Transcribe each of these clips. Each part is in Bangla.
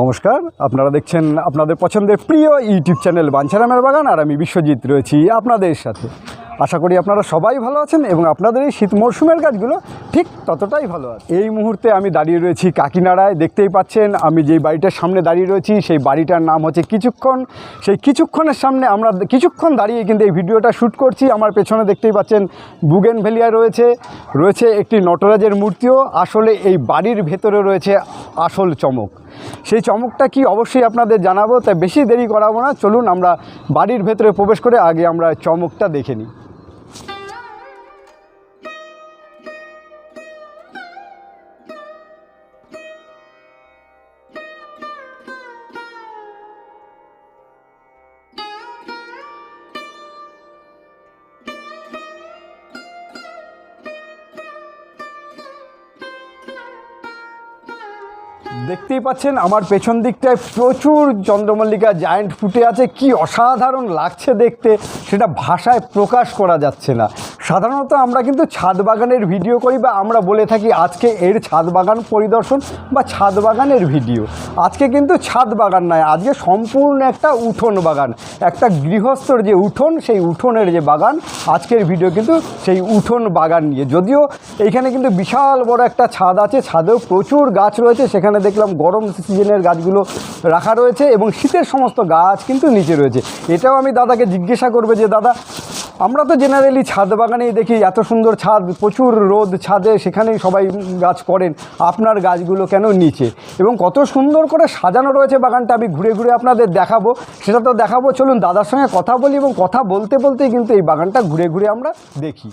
নমস্কার, আপনারা দেখছেন আপনাদের পছন্দের প্রিয় ইউটিউব চ্যানেল বাঞ্ছারামের বাগান, আর আমি বিশ্বজিৎ রয়েছি আপনাদের সাথে। আশা করি আপনারা সবাই ভালো আছেন এবং আপনাদের এই শীত মরশুমের গাছগুলো ঠিক ততটাই ভালো আছে। এই মুহূর্তে আমি দাঁড়িয়ে রয়েছি কাকিনাড়ায়, দেখতেই পাচ্ছেন আমি যেই বাড়িটার সামনে দাঁড়িয়ে রয়েছি, সেই বাড়িটার নাম হচ্ছে কিছুক্ষণ। সেই কিছুক্ষণের সামনে আমরা কিছুক্ষণ দাঁড়িয়ে কিন্তু এই ভিডিওটা শ্যুট করছি। আমার পেছনে দেখতেই পাচ্ছেন বুগেন ভেলিয়া রয়েছে। রয়েছে একটি নটরাজের মূর্তিও। আসলে এই বাড়ির ভেতরে রয়েছে আসল চমক। সেই চমকটা কি অবশ্যই আপনাদের জানাব, তাই বেশি দেরি করাবো না। চলুন আমরা বাড়ির ভেতরে প্রবেশ করে আগে আমরা চমকটা দেখে নিই। দেখতেই পাচ্ছেন, আমার পেছন দিকটায় প্রচুর চন্দ্রমল্লিকা জায়েন্ট ফুটে আছে। কি অসাধারণ লাগছে দেখতে, সেটা ভাষায় প্রকাশ করা যাচ্ছে না। সাধারণত আমরা কিন্তু ছাদ বাগানের ভিডিও করি বা আমরা বলে থাকি আজকে এর ছাদ বাগান পরিদর্শন বা ছাদ বাগানের ভিডিও। আজকে কিন্তু ছাদ বাগান নয়, আজকে সম্পূর্ণ একটা উঠোন বাগান। একটা গৃহস্থর যে উঠোন, সেই উঠোনের যে বাগান, আজকের ভিডিও কিন্তু সেই উঠোন বাগান নিয়ে। যদিও এইখানে কিন্তু বিশাল বড় একটা ছাদ আছে, ছাদেও প্রচুর গাছ রয়েছে, সেখানে দেখলাম গরম সিজনের গাছগুলো রাখা রয়েছে এবং শীতের সমস্ত গাছ কিন্তু নিচে রয়েছে। এটাও আমি দাদাকে জিজ্ঞাসা করবে যে, দাদা আমরা তো জেনারেলি ছাদ বাগানেই দেখি, এত সুন্দর ছাদ, প্রচুর রোদ ছাদে, সেখানেই সবাই গাছ করেন। আপনার গাছগুলো কেন নিচে? এবং কত সুন্দর করে সাজানো রয়েছে বাগানটা, আমি ঘুরে ঘুরে আপনাদের দেখাবো। সেটা তো দেখাবো, চলুন দাদার সঙ্গে কথা বলি এবং কথা বলতে বলতেই কিন্তু এই বাগানটা ঘুরে ঘুরে আমরা দেখি।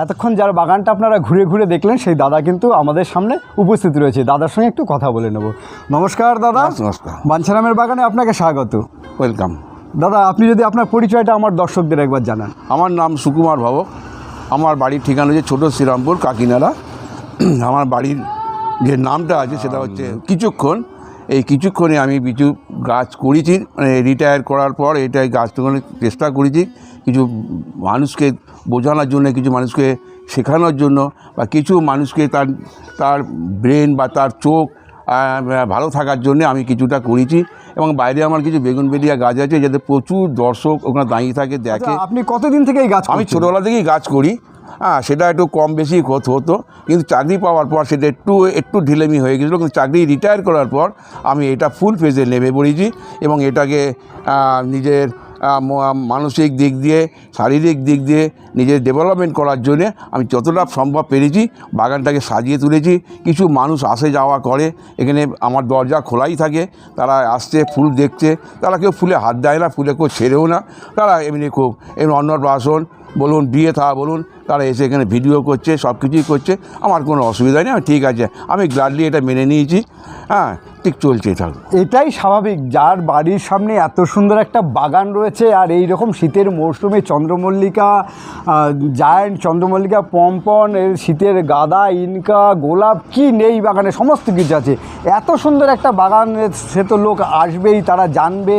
এতক্ষণ যার বাগানটা আপনারা ঘুরে ঘুরে দেখলেন সেই দাদা কিন্তু আমাদের সামনে উপস্থিত রয়েছে। দাদার সঙ্গে একটু কথা বলে নেব। নমস্কার দাদা। নমস্কার বাঞ্ছারামের বাগানে আপনাকে স্বাগত। ওয়েলকাম। দাদা আপনি যদি আপনার পরিচয়টা আমার দর্শকদের একবার জানান। আমার নাম সুকুমার ভাবক। আমার বাড়ির ঠিকানা হচ্ছে ছোটো শ্রীরামপুর কাকিনাড়া। আমার বাড়ির যে নামটা আছে সেটা হচ্ছে কিছুক্ষণ। এই কিছুক্ষণে আমি কিছু গাছ করেছি মানে রিটায়ার করার পর এটাই গাছ তৈরির চেষ্টা করেছি। কিছু মানুষকে বোঝানোর জন্য কিছু মানুষকে শেখানোর জন্য বা কিছু মানুষকে তার তার ব্রেন বা তার চোখ ভালো থাকার জন্য আমি কিছুটা করেছি। এবং বাইরে আমার কিছু বেগুনবেলিয়া গাছ আছে যাতে প্রচুর দর্শক ওখানে দাঁড়িয়ে থাকে দেখে। আচ্ছা, আপনি কতদিন থেকে এই গাছ আমি? ছোটোবেলা থেকেই গাছ করি। হ্যাঁ সেটা একটু কম বেশি হতো হতো। কিন্তু চাকরি পাওয়ার পর সেটা একটু একটু ঢিলেমি হয়ে গেছিল। কিন্তু চাকরি রিটায়ার করার পর আমি এটা ফুল ফেজে নেমে পড়েছি এবং এটাকে নিজের মানসিক দিক দিয়ে, শারীরিক দিক দিয়ে নিজের ডেভেলপমেন্ট করার জন্যে আমি যতটা সম্ভব পেরেছি, বাগানটাকে সাজিয়ে তুলেছি। কিছু মানুষ আসে যাওয়া করে, এখানে আমার দরজা খোলাই থাকে, তারা আসছে, ফুল দেখছে, তারা কেউ ফুলে হাত দেয় না, ফুলে কেউ ছেড়েও না, তারা এমনি খুব, এমনি অন্নপ্রাশন, বলুন, বিয়ে থা, বলুন তারা এসে এখানে ভিডিও করছে সব কিছুই করছে। আমার কোনো অসুবিধা নেই আমি ঠিক আছে। আমি গ্লাডলি এটা মেনে নিয়েছি। হ্যাঁ ঠিক চলছে থাক এটাই স্বাভাবিক যার বাড়ির সামনে এত সুন্দর একটা বাগান রয়েছে আর এই রকম শীতের মরশুমে চন্দ্রমল্লিকা জায়ান্ট চন্দ্রমল্লিকা পম্পন এর শীতের গাদা ইনকা গোলাপ কি নেই বাগানে সমস্ত কিছু আছে। এত সুন্দর একটা বাগান সে তো লোক আসবেই তারা জানবে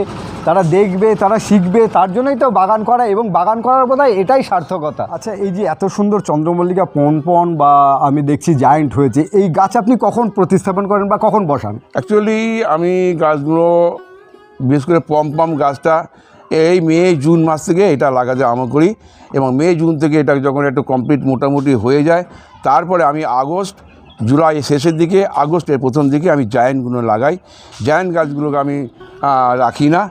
তারা দেখবে তারা শিখবে তার জন্যই তো বাগান করা এবং বাগান করার বোধ এটাই সার্থকতা। আচ্ছা এই যে এত সুন্দর চন্দ্রমল্লিকা পনপন বা আমি দেখছি জায়ান্ট হয়েছে, এই গাছ আপনি কখন প্রতিস্থাপন করেন বা কখন বসান? অ্যাকচুয়ালি আমি গাছগুলো, বিশেষ করে পম পম গাছটা, এই মে, জুন মাস থেকে এটা লাগাতে আরম্ভ করি এবং মে, জুন থেকে এটা যখন একটু কমপ্লিট মোটামুটি হয়ে যায়, তারপরে আমি আগস্ট, জুলাই শেষের দিকে, আগস্টের প্রথম দিকে আমি জায়েন্টগুলো লাগাই। জায়েন্ট গাছগুলোকে আমি রাখি না,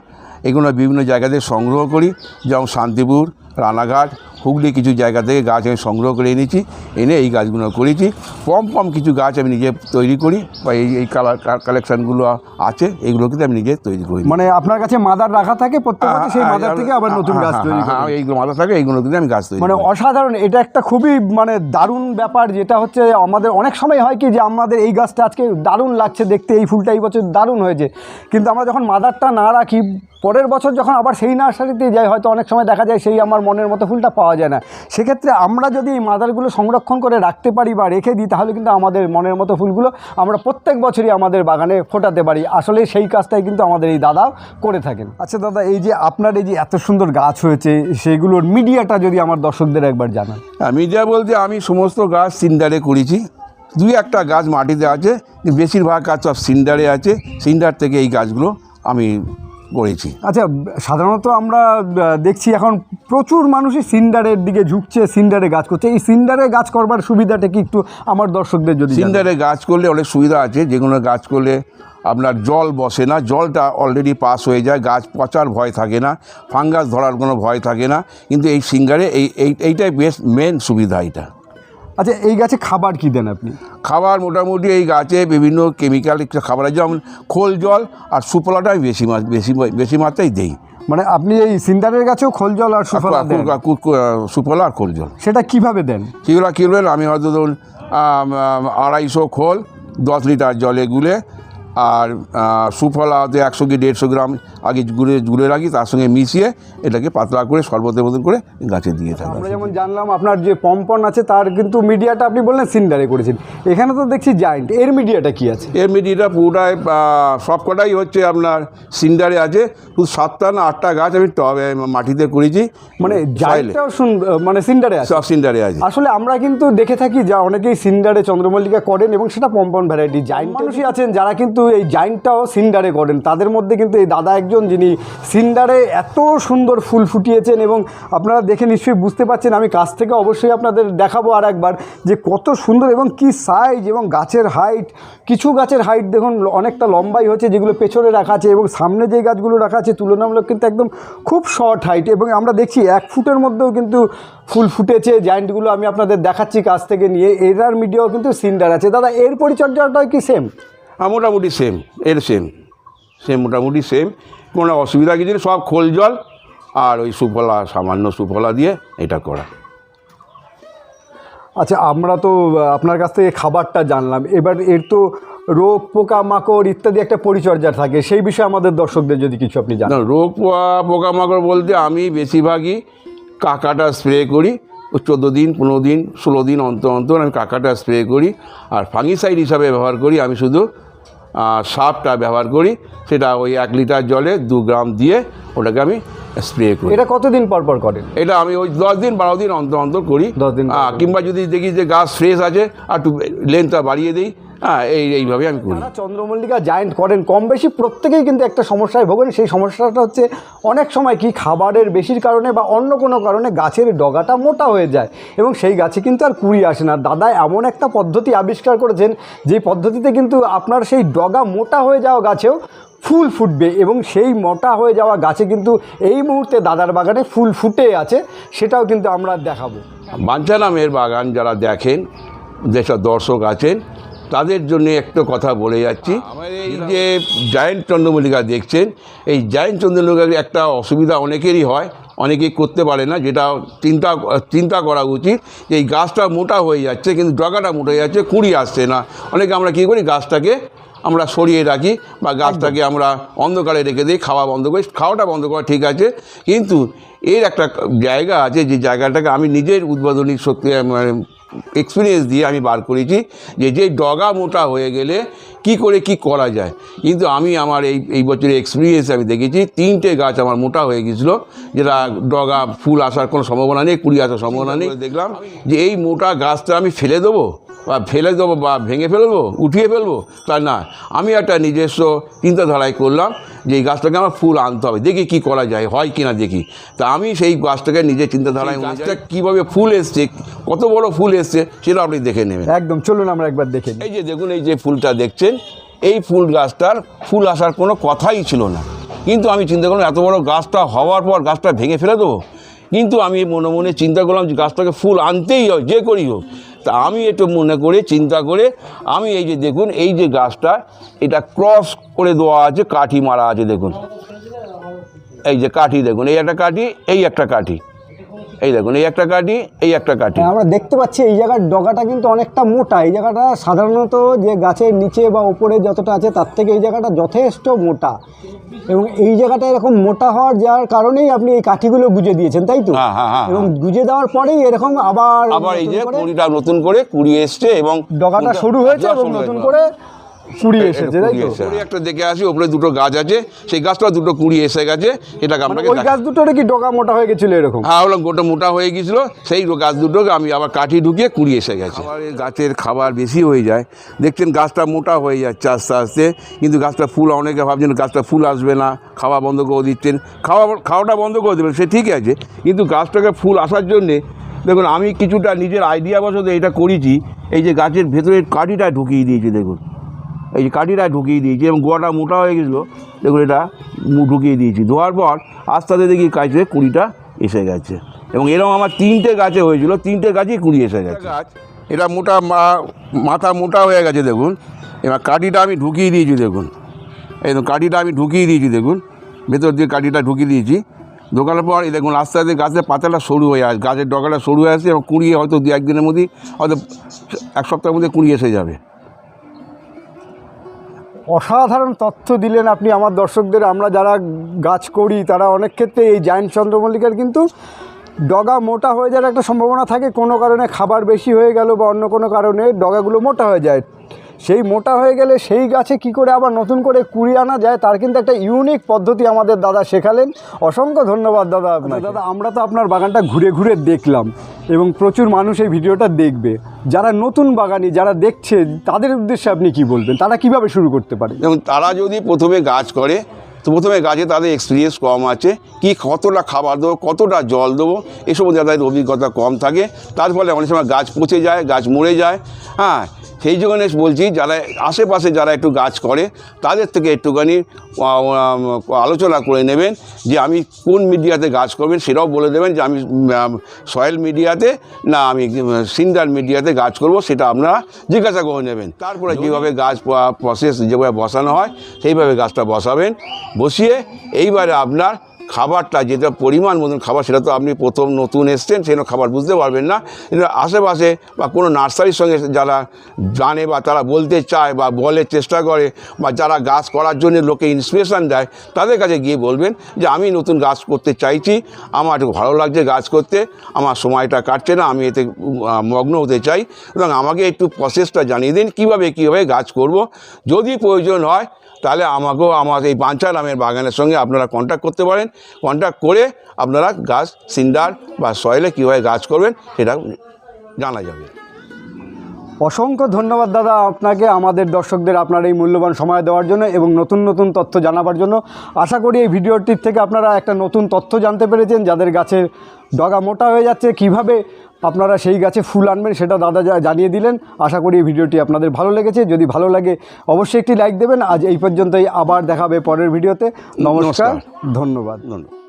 এগুলো বিভিন্ন জায়গাতে সংগ্রহ করি, যেমন শান্তিপুর রানাঘাট হুগলি কিছু জায়গা থেকে গাছ আমি সংগ্রহ করে এনেছি এনে এই গাছগুলো করেছি। পম পম কিছু গাছ আমি নিজে তৈরি করি বা এই এই কালার কালেকশানগুলো আছে এইগুলো কিন্তু আমি নিজে তৈরি করি। মানে আপনার কাছে মাদার রাখা থাকে প্রত্যেক বছর সেই মাদার থেকে আবার নতুন গাছ তৈরি হ্যাঁ, এইগুলো মাথা থাকে এইগুলো কিন্তু আমি গাছ তৈরি মানে অসাধারণ এটা একটা খুবই মানে দারুণ ব্যাপার যেটা হচ্ছে আমাদের অনেক সময় হয় কি যে আমাদের এই গাছটা আজকে দারুণ লাগছে দেখতে এই ফুলটা এই বছর দারুণ হয়েছে। কিন্তু আমরা যখন মাদারটা না রাখি পরের বছর যখন আবার সেই নার্সারিতে যাই হয়তো অনেক সময় দেখা যায় সেই আমার মনের মতো ফুলটা পাওয়া যায় না। সেক্ষেত্রে আমরা যদি এই মাদারগুলো সংরক্ষণ করে রাখতে পারি বা রেখে দিই, তাহলে কিন্তু আমাদের মনের মতো ফুলগুলো আমরা প্রত্যেক বছরই আমাদের বাগানে ফোটাতে পারি। আসলে সেই কাজটাই কিন্তু আমাদের এই দাদাও করে থাকেন। আচ্ছা দাদা, এই যে আপনার এই যে এত সুন্দর গাছ হয়েছে সেইগুলোর মিডিয়াটা যদি আমার দর্শকদের একবার জানান। মিডিয়া বলতে আমি সমস্ত গাছ সিন্ডারে করেছি। দুই একটা গাছ মাটিতে আছে, বেশিরভাগ গাছ সব সিন্ডারে আছে। সিন্ডার থেকে এই গাছগুলো আমি করেছি। আচ্ছা সাধারণত আমরা দেখছি এখন প্রচুর মানুষই সিন্ডারের দিকে ঝুঁকছে সিন্ডারে গাছ করছে। এই সিন্ডারে গাছ করবার সুবিধাটা কি একটু আমার দর্শকদের যদি সিন্ডারে গাছ করলে অনেক সুবিধা আছে যেগুলো গাছ করলে আপনার জল বসে না জলটা অলরেডি পাস হয়ে যায় গাছ পচার ভয় থাকে না ফাঙ্গাস ধরার কোনো ভয় থাকে না কিন্তু এই সিঙ্গারে এই এই এইটাই বেশ মেন সুবিধা এটা। আচ্ছা এই গাছে খাবার কি দেন আপনি? খাবার মোটামুটি এই গাছে বিভিন্ন কেমিক্যাল খাবার আছে যেমন খোল জল আর সুফলাটা আমি বেশি মাছ বেশি বেশি মাত্রায় দেই। মানে আপনি এই সিন্ডারের গাছেও খোল জল আর সুফলা সুফলা আর খোল জল। সেটা কীভাবে দেন? সেগুলো কী আমি হয়তো ধরুন আড়াইশো খোল দশ লিটার জলে গুলে আর আহ, সুফলাতে একশো কি দেড়শো গ্রাম আগে গুলে গুলে রাখি তার সঙ্গে মিশিয়ে এটাকে পাতলা করে শরবতের মতন করে গাছে দিয়ে থাকি। আমরা যেমন জানলাম আপনার যে পম্পন আছে তার কিন্তু মিডিয়াটা আপনি বললেন সিন্ডারে করেছেন। এখানে তো দেখছি জায়েন্ট এর মিডিয়াটা কি আছে? এর মিডিয়াটা পুরোটাই সবকটাই হচ্ছে আপনার সিন্ডারে আছে। শুধু সাতটা না আটটা গাছ আমি টবে মাটিতে করেছি। মানে। জায়েন্টটাও সুন্দর মানে সিন্ডারে আছে? সব সিন্ডারে আছে। আসলে আমরা কিন্তু দেখে থাকি যা অনেকেই সিন্ডারে চন্দ্রমল্লিকা করেন এবং সেটা পম্পন ভ্যারাইটি জাইন্ট মানুষই আছেন যারা কিন্তু এই জাইন্টটাও সিন্ডারে করেন। তাদের মধ্যে কিন্তু এই দাদা একজন যিনি সিন্ডারে এত সুন্দর ফুল ফুটিয়েছেন এবং আপনারা দেখে নিশ্চয়ই বুঝতে পারছেন, আমি কাছ থেকে অবশ্যই আপনাদের দেখাবো আর একবার যে কত সুন্দর এবং কি সাইজ এবং গাছের হাইট কিছু গাছের হাইট দেখুন, অনেকটা লম্বাই হচ্ছে, যেগুলো পেছনে রাখা আছে এবং সামনে যে গাছগুলো রাখা আছে, তুলনামূলক কিন্তু একদম খুব শর্ট হাইট এবং আমরা দেখছি এক ফুটের মধ্যেও কিন্তু ফুল ফুটেছে জায়েন্টগুলো আমি আপনাদের দেখাচ্ছি কাছ থেকে নিয়ে। এরার মিডিয়াও কিন্তু সিন্ডার আছে। দাদা, এর পরিচর্যাটাও কি সেম মোটামুটি সেম এর সেম সেম মোটামুটি সেম কোনো অসুবিধা কিছু নেই সব খোল জল আর ওই সুফলা সামান্য সুফলা দিয়ে এটা করা। আচ্ছা আমরা তো আপনার কাছ থেকে খাবারটা জানলাম। এবার এর তো রোগ পোকা মাকড় ইত্যাদি একটা পরিচর্যা থাকে। সেই বিষয়ে আমাদের দর্শকদের যদি কিছু আপনি জানান রোগ পোয়া- পোকামাকড় বলতে আমি বেশিরভাগই কাকাটা স্প্রে করি। চোদ্দ দিন পনেরো দিন ষোলো দিন অন্তর অন্তর আমি কাকাটা স্প্রে করি। আর ফাঙ্গিসাইড হিসাবে ব্যবহার করি। আমি শুধু সাপটা ব্যবহার করি সেটা ওই এক লিটার জলে দু গ্রাম দিয়ে ওটাকে আমি স্প্রে করি। এটা কতদিন পর পর করেন? এটা আমি ওই দশ দিন বারো দিন অন্তর অন্তর করি। 10 দিন কিংবা যদি দেখি যে গাছ ফ্রেশ আছে আর একটু লেন্থটা বাড়িয়ে দিই হ্যাঁ এই এইভাবে আমি করি। চন্দ্রমল্লিকা জায়েন্ট করেন। কম বেশি প্রত্যেকেই কিন্তু একটা সমস্যায় ভোগেন। সেই সমস্যাটা হচ্ছে অনেক সময় কি খাবারের বেশির কারণে বা অন্য কোনো কারণে গাছের ডগাটা মোটা হয়ে যায় এবং সেই গাছে কিন্তু আর কুড়ি আসে না। দাদা এমন একটা পদ্ধতি আবিষ্কার করেছেন যে পদ্ধতিতে কিন্তু আপনার সেই ডগা মোটা হয়ে যাওয়া গাছেও ফুল ফুটবে এবং সেই মোটা হয়ে যাওয়া গাছে কিন্তু এই মুহূর্তে দাদার বাগানে ফুল ফুটে আছে। সেটাও কিন্তু আমরা দেখাবো। বাঞ্ছা নামের বাগান যারা দেখেন যেসব দর্শক আছেন তাদের জন্য একটা কথা বলে যাচ্ছি। এই যে জায়েন্ট চন্দ্রমল্লিকা দেখছেন এই জায়েন্ট চন্দ্রমল্লিকার একটা অসুবিধা অনেকেরই হয় অনেকেই করতে পারে না যেটা চিন্তা চিন্তা করা উচিত যে এই গাছটা মোটা হয়ে যাচ্ছে কিন্তু ডগাটা মোটা হয়ে যাচ্ছে কুড়ি আসছে না। অনেকে আমরা কী করি গাছটাকে আমরা সরিয়ে রাখি বা গাছটাকে আমরা অন্ধকারে রেখে দিই খাওয়া বন্ধ করি খাওয়াটা বন্ধ করা ঠিক আছে কিন্তু এর একটা জায়গা আছে যে জায়গাটাকে আমি নিজের উদ্বোধনী শক্তি মানে এক্সপিরিয়েন্স দিয়ে আমি বার করেছি যে যে ডগা মোটা হয়ে গেলে কি করে কি করা যায়। কিন্তু আমি আমার এই এই বছরের এক্সপিরিয়েন্স আমি দেখেছি তিনটে গাছ আমার মোটা হয়ে গেছিল যেটা ডগা ফুল আসার কোনো সম্ভাবনা নেই কুড়ি আসার সম্ভাবনা নেই। দেখলাম। যে এই মোটা গাছটা আমি ফেলে দেবো? বা ফেলে দেবো বা ভেঙে ফেলব উঠিয়ে ফেলব তা না। আমি একটা নিজস্ব চিন্তাধারায় করলাম যে এই গাছটাকে আমার ফুল আনতে হবে। দেখি কি করা যায় হয় কি না দেখি। তা আমি সেই গাছটাকে নিজের চিন্তাধারায় গাছটা কীভাবে ফুল এসছে কত বড় ফুল এসছে সেটা আপনি দেখে নেবেন। একদম চলুন আমরা একবার দেখে এই যে দেখুন এই যে ফুলটা দেখছেন এই ফুল গাছটার ফুল আসার কোনো কথাই ছিল না। কিন্তু আমি চিন্তা করলাম এত বড় গাছটা হওয়ার পর গাছটা ভেঙে ফেলে দেবো। কিন্তু আমি মনে মনে চিন্তা করলাম যে গাছটাকে ফুল আনতেই হয় যে করি হোক। তা আমি একটু মনে করে, চিন্তা করে, আমি এই যে দেখুন, এই যে গাছটা, এটা ক্রস করে দেওয়া আছে, কাঠি মারা আছে দেখুন। এই যে কাঠি দেখুন, এই একটা কাঠি, এই একটা কাঠি। এই দেখুন এই একটা কাঠি এই একটা কাঠি। হ্যাঁ, আমরা দেখতে পাচ্ছি এই জায়গার ডগাটা কিন্তু অনেকটা মোটা। এই জায়গাটা সাধারণত যে গাছের নিচে বা উপরে যতটা আছে তার থেকে এই জায়গাটা যথেষ্ট মোটা। এবং এই জায়গাটা এরকম মোটা হওয়ার যার কারণেই আপনি এই কাঠিগুলো গুজে দিয়েছেন তাই তো? হ্যাঁ, হ্যাঁ, এবং গুজে দেওয়ার পরেই এরকম আবার আবার এই যে কুড়িটা নতুন করে কুড়ি এসছে এবং ডগাটা শুরু হয়েছে এবং নতুন করে কুড়ি এসেছে তাই তো? এসে। একটা দেখে আসি উপরে দুটো গাছ আছে সেই গাছটা দুটো কুড়ি এসে গেছে এটাকে মানে আপনাকে ওই গাছ দুটোর কি ডগা মোটা হয়ে গেছিল এরকম? হ্যাঁ হলো গোটা মোটা হয়ে গিয়েছিল সেই গাছ দুটোকে আমি আবার কাঠি ঢুকিয়ে কুড়ি এসে গেছে। গাছের খাবার বেশি হয়ে যায়। দেখছেন গাছটা মোটা হয়ে যাচ্ছে আস্তে আস্তে কিন্তু গাছটা ফুল অনেকে ভাবছেন গাছটা ফুল আসবে না খাওয়া বন্ধ করে দিচ্ছেন। খাওয়া খাওয়াটা বন্ধ করে দেবেন সে ঠিক আছে কিন্তু গাছটাকে ফুল আসার জন্যে দেখুন আমি কিছুটা নিজের আইডিয়া বশত এটা করেছি এই যে গাছের ভেতরে কাঠিটা ঢুকিয়ে দিয়েছি দেখুন। এই যে কাঠিটা ঢুকিয়ে দিয়েছি এবং গোয়াটা মোটা হয়ে গেছিল দেখুন এটা ঢুকিয়ে দিয়েছি। ধোয়ার পর আস্তে আস্তে দেখি কাছে কুড়িটা এসে গেছে। এবং এরকম আমার তিনটে গাছে হয়েছিল তিনটে গাছই কুড়ি এসে গেছে। গাছ এটা মোটা মাথা মোটা হয়ে গেছে দেখুন। এবার কাঠিটা আমি ঢুকিয়ে দিয়েছি দেখুন। এই কাঠিটা আমি ঢুকিয়ে দিয়েছি দেখুন। ভেতর দিয়ে কাঠিটা ঢুকিয়ে দিয়েছি। ঢোকানোর পর এই দেখুন আস্তে আস্তে গাছের পাতাটা সরু হয়ে আসে গাছের ডগাটা সরু হয়ে আসছে এবং কুড়িয়ে হয়তো দু একদিনের মধ্যেই হয়তো এক সপ্তাহের মধ্যে কুড়ি এসে যাবে। অসাধারণ তথ্য দিলেন আপনি আমার দর্শকদের। আমরা যারা গাছ করি, তারা অনেক ক্ষেত্রে এই জায়েন্ট চন্দ্রমল্লিকার কিন্তু ডগা মোটা হয়ে যাওয়ার একটা সম্ভাবনা থাকে। কোনো কারণে খাবার বেশি হয়ে গেল বা অন্য কোনো কারণে ডগাগুলো মোটা হয়ে যায়। সেই মোটা হয়ে গেলে সেই গাছে কি করে আবার নতুন করে কুড়ি আনা যায় তার কিন্তু একটা ইউনিক পদ্ধতি আমাদের দাদা শেখালেন। অসংখ্য ধন্যবাদ দাদা আপনার দাদা আমরা তো আপনার বাগানটা ঘুরে ঘুরে দেখলাম এবং প্রচুর মানুষ এই ভিডিওটা দেখবে। যারা নতুন বাগানি যারা দেখছে তাদের উদ্দেশ্যে আপনি কি বলবেন? তারা কীভাবে শুরু করতে পারে? যেমন তারা যদি প্রথমে গাছ করে তো প্রথমে গাছে তাদের এক্সপিরিয়েন্স কম আছে কি কতটা খাবার দেবো কতটা জল দেবো এসব মধ্যে তাদের অভিজ্ঞতা কম থাকে। তার ফলে অনেক সময় গাছ পচে যায় গাছ মরে যায়। হ্যাঁ সেই জন্য বলছি যারা আশেপাশে যারা একটু গাছ করে তাদের থেকে একটুখানি আলোচনা করে নেবেন যে আমি কোন মিডিয়াতে গাছ করবেন সেটাও বলে দেবেন যে আমি সয়েল মিডিয়াতে না আমি সিন্ডার মিডিয়াতে গাছ করব সেটা আপনারা জিজ্ঞাসা করে নেবেন। তারপরে যেভাবে গাছ প্রসেস যেভাবে বসানো হয় সেইভাবে গাছটা বসাবেন। বসিয়ে এইবারে আপনার খাবারটা, যেটা পরিমাণ মতন খাবার, সেটা তো আপনি প্রথম নতুন এসছেন সেটা খাবার বুঝতে পারবেন না। কিন্তু আশেপাশে বা কোনো নার্সারির সঙ্গে যারা জানে বা তারা বলতে চায় বা বলে চেষ্টা করে বা যারা গাছ করার জন্য লোকে ইন্সপিরেশান দেয়, তাদের কাছে গিয়ে বলবেন যে, আমি নতুন গাছ করতে চাইছি, আমার একটু ভালো লাগছে গাছ করতে, আমার সময়টা কাটছে না, আমি এতে মগ্ন হতে চাই। এবং আমাকে একটু প্রসেসটা জানিয়ে দিন, কীভাবে কীভাবে গাছ করব। যদি প্রয়োজন হয় তাহলে আমাকেও আমার এই পাঞ্চা নামের বাগানের সঙ্গে আপনারা কন্ট্যাক্ট করতে পারেন। কন্ট্যাক্ট করে আপনারা গাছ, সিন্ডার বা সয়েলে কীভাবে গাছ করবেন সেটা জানা যাবে। অসংখ্য ধন্যবাদ দাদা আপনাকে, আমাদের দর্শকদের আপনার এই মূল্যবান সময় দেওয়ার জন্য এবং নতুন নতুন তথ্য জানাবার জন্য। আশা করি এই ভিডিওটির থেকে আপনারা একটা নতুন তথ্য জানতে পেরেছেন, যাদের গাছের ডগা মোটা হয়ে যাচ্ছে, কীভাবে আপনারা সেই গাছে ফুল আনবেন সেটা দাদা যা- জানিয়ে দিলেন। আশা করি এই ভিডিওটি আপনাদের ভালো লেগেছে। যদি ভালো লাগে অবশ্যই একটি লাইক দেবেন। আজ এই পর্যন্তই আবার দেখাবে পরের ভিডিওতে। নমস্কার নমস্কার। ধন্যবাদ। ধন্যবাদ।